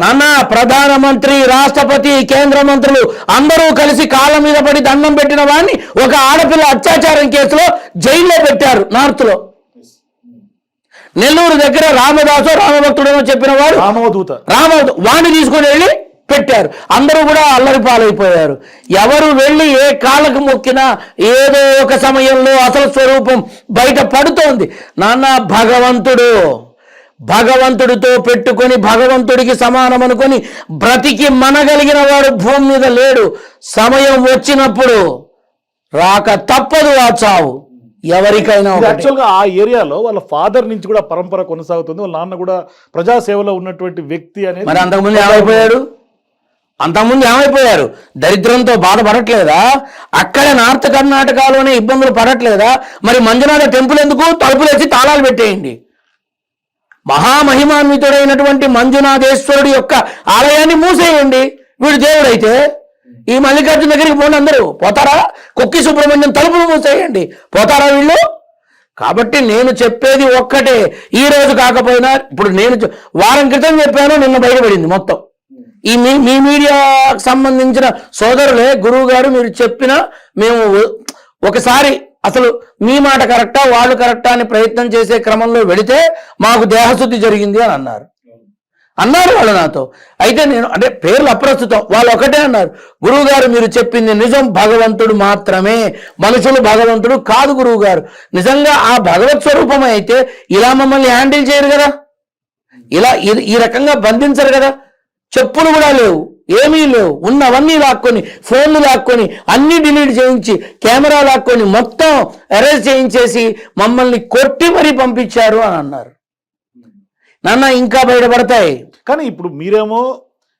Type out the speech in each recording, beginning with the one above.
నాన్న ప్రధానమంత్రి రాష్ట్రపతి కేంద్ర మంత్రులు అందరూ కలిసి కాళ్ళ మీద పడి దండం పెట్టిన వాడిని ఒక ఆడపిల్ల అత్యాచారం కేసులో జైల్లో పెట్టారు నార్త్లో. నెల్లూరు దగ్గర రామదాసు రామభక్తుడేమో చెప్పిన వాడు రామవదూత రామ వాణ్ణి తీసుకొని వెళ్ళి పెట్టారు. అందరూ కూడా అల్లరి పాలైపోయారు. ఎవరు వెళ్ళి ఏ కాళ్ళకు మొక్కినా ఏదో ఒక సమయంలో అసలు స్వరూపం బయట పడుతోంది. నాన్న భగవంతుడు. భగవంతుడితో పెట్టుకొని భగవంతుడికి సమానం అనుకొని బ్రతికి మనగలిగిన వాడు భూమి మీద లేడు. సమయం వచ్చినప్పుడు రాక తప్పదు ఆ చావు. ఎవరికైనా ఒకటి. యాక్చువల్గా ఆ ఏరియాలో వాళ్ళ ఫాదర్ నుంచి కూడా పరంపర కొనసాగుతుంది. వాళ్ళ నాన్న కూడా ప్రజాసేవలో ఉన్నటువంటి వ్యక్తి అనేది మరి అంతకుముందు ఏమైపోయాడు? అంతకుముందు ఏమైపోయారు? దరిద్రంతో బాధపడట్లేదా? అక్కడే నార్త్ కర్ణాటకలోనే ఇబ్బందులు పడట్లేదా? మరి మంజునాథ టెంపుల్ ఎందుకు? తలుపులేసి తాళాలు పెట్టేయండి. మహామహిమాన్వితుడైనటువంటి మంజునాథేశ్వరుడి యొక్క ఆలయాన్ని మూసేయండి. వీడు దేవుడైతే ఈ మల్లికార్జున దగ్గరికి పోండి అందరూ. పోతారా? కుక్కి సుబ్రహ్మణ్యం తలుపులు మూసేయండి. పోతారా వీళ్ళు? కాబట్టి నేను చెప్పేది ఒక్కటే. ఈ రోజు కాకపోయినా ఇప్పుడు నేను వారం క్రితం చెప్పాను నిన్న బయటపడింది మొత్తం. ఈ మీ మీ మీడియాకు సంబంధించిన సోదరులే గురువు గారు మీరు చెప్పిన మేము ఒకసారి అసలు మీ మాట కరెక్టా వాళ్ళు కరెక్టా అని ప్రయత్నం చేసే క్రమంలో వెళితే మాకు దేహశుద్ధి జరిగింది అని అన్నారు. అన్నారు వాళ్ళు నాతో. అయితే నేను అంటే పేర్లు అప్రస్తుతం వాళ్ళు ఒకటే అన్నారు. గురువు గారు మీరు చెప్పింది నిజం భగవంతుడు మాత్రమే. మనుషులు భగవంతుడు కాదు గురువు గారు నిజంగా ఆ భగవత్ స్వరూపమే అయితే ఇలా మమ్మల్ని హ్యాండిల్ చేయరు కదా? ఇలా ఈ రకంగా బంధించరు కదా? చెప్పులు కూడా లేవు. ఏమీ లేవు. ఉన్నవన్నీ లాక్కొని ఫోన్లు లాక్కొని అన్ని డిలీట్ చేయించి కెమెరా లాక్కొని మొత్తం అరెస్ట్ చేయించేసి మమ్మల్ని కొట్టి మరీ పంపించారు అని అన్నారు. నాన్న ఇంకా బయటపడతాయి. కానీ ఇప్పుడు మీరేమో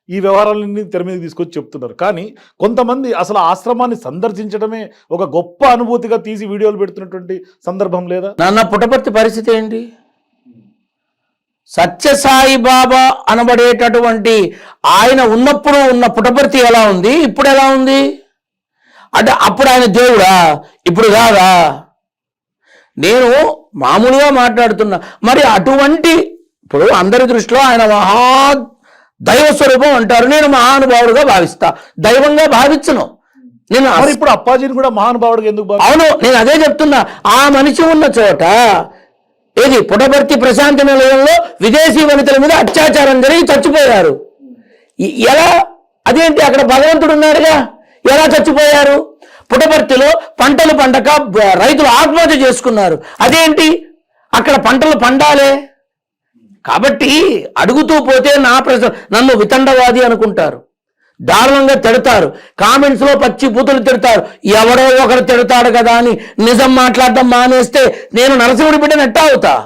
ఈ వ్యవహారాలన్నీ తెర మీద తీసుకొచ్చి చెప్తున్నారు. కానీ కొంతమంది అసలు ఆశ్రమాన్ని సందర్శించడమే ఒక గొప్ప అనుభూతిగా తీసి వీడియోలు పెడుతున్నటువంటి సందర్భం లేదా? నాన్న పుట్టపర్తి పరిస్థితి ఏంటి? సత్యసాయి బాబా అనబడేటటువంటి ఆయన ఉన్నప్పుడు ఉన్న పుట్టపర్తి ఎలా ఉంది? ఇప్పుడు ఎలా ఉంది? అంటే అప్పుడు ఆయన దేవుడా? ఇప్పుడు కాదా? నేను మామూలుగా మాట్లాడుతున్నా. మరి అటువంటి ఇప్పుడు అందరి దృష్టిలో ఆయన మహా దైవ స్వరూపం అంటారు. నేను మహానుభావుడుగా భావిస్తా. దైవంగా భావించను. నేను ఇప్పుడు అప్పాజీని కూడా మహానుభావుడిగా ఎందుకు? అవును నేను అదే చెప్తున్నా. ఆ మనిషి ఉన్న చోట ఏది? పుటపర్తి ప్రశాంతి నిలయంలో విదేశీ వనితల మీద అత్యాచారం జరిగి చచ్చిపోయారు. ఎలా? అదేంటి? అక్కడ భగవంతుడు ఉన్నాడుగా. ఎలా చచ్చిపోయారు? పుటపర్తిలో పంటలు పండక రైతులు ఆత్మహత్య చేసుకున్నారు. అదేంటి? అక్కడ పంటలు పండాలే. కాబట్టి అడుగుతూ పోతే నా ప్రశ్న నన్ను వితండవాది అనుకుంటారు. దారుణంగా తిడతారు. కామెంట్స్లో పచ్చి బూతులు తిడతారు. ఎవడో ఒకరు తిడతాడు కదా అని నిజం మాట్లాడడం మానేస్తే నేను నరసింహుడి బిడ్డను ఎట్టా అవుతా?